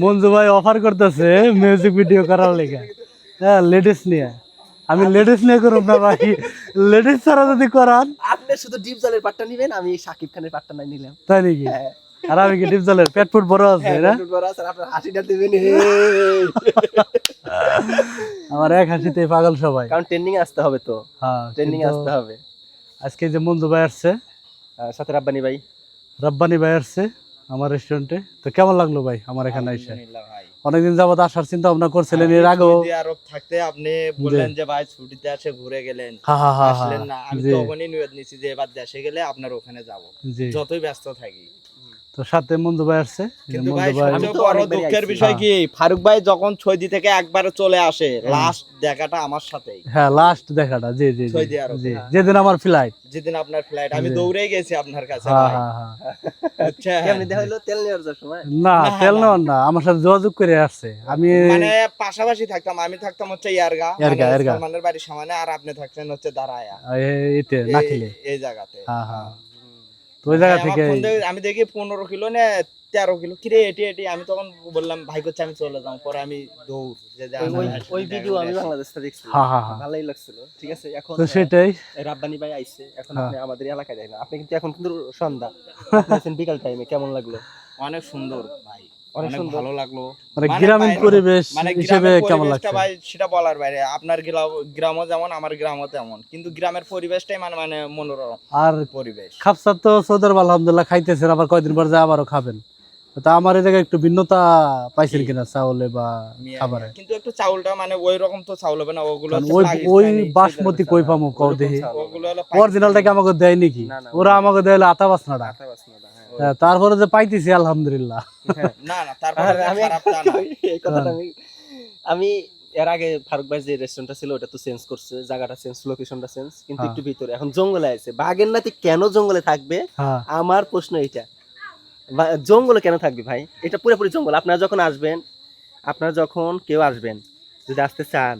মঞ্জু ভাই অফার করতেছে music video করার লেগে। হ্যাঁ লেডিস নিয়ে। আমি লেডিস নিয়ে করব না ভাই। লেডিস ছাড়া যদি করান। আপনি শুধু ডিপ জলের পাটটা নিবেন আমি শাকিব খানের পাটটা নাই নিলাম। তাই নাকি? আর আমি কি ডিপ জলের পেট ফুট বড় আছে না? আপনার হাসিটা দিবেন আমার এক হাসিতে পাগল সবাই। কারণ ট্রেন্ডিং আসতে হবে তো। হ্যাঁ ট্রেন্ডিং আসতে হবে। আজকে যে মঞ্জু ভাই আসছে সাথে রাব্বানি ভাই। রব্বানি ভাই আসছে। আমার রেস্টুরেন্টে তো কেমন লাগল ভাই আমার এখানে এসে? ভাই। অনেকদিন যাবত আসার চিন্তা ভাবনা করছিলেন এর আগেও। আরব থাকতে আপনি বললেন যে ভাই ছুটিতে আসে ঘুরে গেলেন। আসলেন না। আমি তো তখনই নিয়ত নিছি যে এবার দেশে গেলে আপনার ওখানে যাব। যতই ব্যস্ত থাকি। তো সাথে মঞ্জু ভাই আসছে। দুঃখের বিষয় কি? ফারুক ভাই যখন থেকে একবার চলে আসে লাস্ট দেখাটা আমার সাথেই। হ্যাঁ লাস্ট দেখাটা জি জি জি। জি যেদিন আমার ফ্লাইট যেদিন আপনার ফ্লাইট আমি দৌড়ে গেছি আপনার কাছে হ্যাঁ হ্যাঁ হ্যাঁ। আচ্ছা। দেখা হলো তেল নেওয়ার সময়? না না, তেল নেওয়ার না আমার সাথে যোগাযোগ করে আসছে। আমি মানে পাশাপাশি থাকতাম আমি থাকতাম হচ্ছে ইয়ারগা। ইয়ারগা, মানে ইয়ারগা। বাড়ির সামনে আর আপনি থাকছেন হচ্ছে দাঁড়ায়া। এই- জায়গাতে। হ্যাঁ হ্যাঁ। তো ওই জায়গা ভাই, থেকে আমি দেখি পনেরো কিলো না তেরো কিলো। কিরে এটি এটি আমি তখন বললাম ভাই করছে আমি চলে যাও পরে আমি দৌড় যে যে ওই- ভিডিও আমি বাংলাদেশ বাংলাদেশটা দেখছি হ্যাঁ হ্যাঁ হ্যাঁ। ভালোই লাগছিল ঠিক আছে? এখন তো সেটাই। রাব্বানি ভাই আইছে। এখন হ্যাঁ। আপনি আমাদের এলাকায় যাই না আপনি কিন্তু এখন কিন্তু সন্ধ্যা। বিকাল টাইমে কেমন লাগল? অনেক সুন্দর। ভাই অনেক অনেক ভালো লাগল। মানে মানে গ্রামীণ পরিবেশ মানে হিসেবে কেমন লাগছে? ভাই সেটা বলার বাইরে। আপনার গ্রামও যেমন আমার গ্রামও তেমন। কিন্তু গ্রামের পরিবেশটাই মানে মানে মনোরম আর পরিবেশ। খাপসার তো সৌদি আলহামদুলিল্লাহ খাইতেছেন আবার কয়দিন পর যায় আবারও খাবেন। তা আমার এই জায়গায় একটু ভিন্নতা পাইছেন কিনা চাউলে বা খাবারে? কিন্তু একটু চাউলটা মানে ওই রকম তো চাউল হবে না ওগুলো ওই ওই বাসমতি কই পামো কও দেখি। আমাকে দেয় নাকি ওরা আমাকে দেয় আতা বাসনাটা। আটা তারপরে যে পাইতেছি আলহামদুলিল্লাহ। না না তারপরে আমি খারাপ তা না। এই কথাটা আমি আমি এর আগে ফারুক ভাই যে রেস্টুরেন্টটা ছিল ওটা তো চেঞ্জ করছে জায়গাটা চেঞ্জ লোকেশনটা চেঞ্জ কিন্তু হ্যাঁ। একটু ভিতরে এখন জঙ্গলে আছে। বাঘের নাতি কেন জঙ্গলে থাকবে? হ্যাঁ। আমার প্রশ্ন এটা বা- জঙ্গলে কেন থাকবে ভাই? এটা পুরোপুরি জঙ্গল। আপনারা যখন আসবেন আপনারা যখন কেউ আসবেন যদি আসতে চান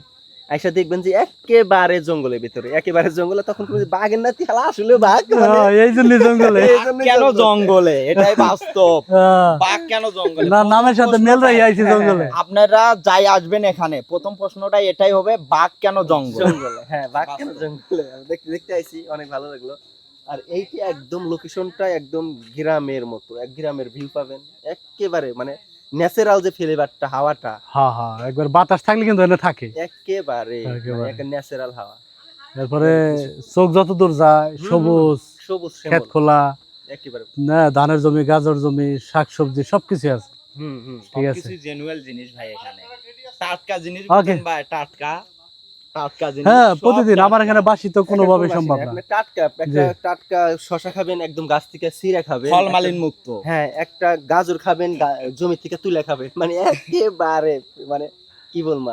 আইসা দেখবেন যে একেবারে জঙ্গলের ভিতরে একেবারে জঙ্গলে তখন কোনো বাঘের নাতি হালা আসলে বাঘ মানে হ্যাঁ, এই জন্য জঙ্গলে কেন জঙ্গলে। এটাই বাস্তব। হ্যাঁ। বাঘ কেন জঙ্গলে? না নামের সাথে মেল রাই আইছি হ্যাঁ, জঙ্গলে আপনারা যাই আসবেন এখানে প্রথম প্রশ্নটা এটাই হবে বাঘ কেন জঙ্গল? জঙ্গলে হ্যাঁ বাঘ কেন জঙ্গলে? দেখতে দেখতে আইছি অনেক ভালো লাগল। আর এইটি একদম লোকেশনটা একদম গ্রামের মতো এক গ্রামের ভিউ পাবেন। একেবারে মানে ন্যাচারাল যে ফ্লেভারটা হাওয়াটা। হ্যাঁ হ্যাঁ একবার বাতাস থাকলে কিন্তু এনে থাকে। একেবারে একেবারে। একটা ন্যাচারাল হাওয়া। তারপরে চোখ যত দূর যায় সবুজ সবুজ ক্ষেত খোলা একেবারে। না, ধানের জমি গাজর জমি শাকসবজি সবকিছু আছে। হুম হুম ঠিক আছে। জেনুয়াল জিনিস ভাই এখানে। টাটকা জিনিস. টাটকা হ্যাঁ প্রতিদিন আমার এখানে বাসি তো কোনোভাবে সম্ভব না। টাটকা একটা টাটকা শশা খাবেন একদম গাছ থেকে ছিঁড়ে খাবেন ফল মুক্ত। হ্যাঁ একটা গাজর খাবেন জমি থেকে তুলে খাবেন মানে একেবারে মানে কি বলব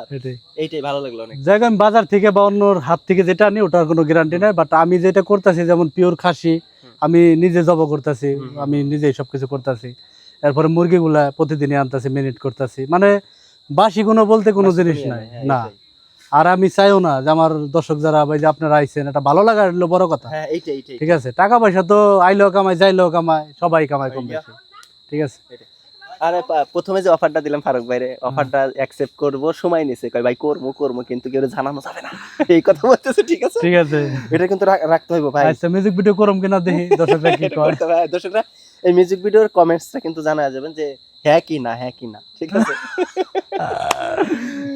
এইটাই ভালো লাগল অনেক। জায়গা আমি বাজার থেকে বা অন্যর হাত থেকে যেটা আনি ওটার কোনো গ্যারান্টি নাই বাট আমি যেটা করতেছি যেমন পিওর খাসি আমি নিজে জব করতেছি। আমি নিজেই সবকিছু করতেছি। এরপরে মুরগিগুলা প্রতিদিনই আনতেছি মিনিট করতেছি। মানে বাসি কোনো বলতে কোনো জিনিস নাই হ্যাঁ, না। আর আমি চাইও না যে আমার দর্শক যারা এই যে আপনারা আইছেন এটা ভালো লাগা হলো বড় কথা। হ্যাঁ ঠিক আছে? টাকা পয়সা তো আইলেও কামাই যাইলেও কামাই সবাই কামাই কম বেশি। ঠিক আছে? আরে প্রথমে যে অফারটা দিলাম ফারুক ভাইরে অফারটা অ্যাকসেপ্ট করব সময় নিছে। কয় ভাই করব করব কিন্তু কেউ জানানো যাবে না? এই কথা বলতেছে ঠিক আছে? ঠিক আছে। এটা কিন্তু রাখতে হইব ভাই। আচ্ছা মিউজিক ভিডিও করম কিনা দেখি দর্শকরা কি কয়? দর্শকরা এই মিউজিক ভিডিওর কমেন্টসটা কিন্তু জানা যাবেন যে হ্যাঁ কি না হ্যাঁ কি না? ঠিক আছে?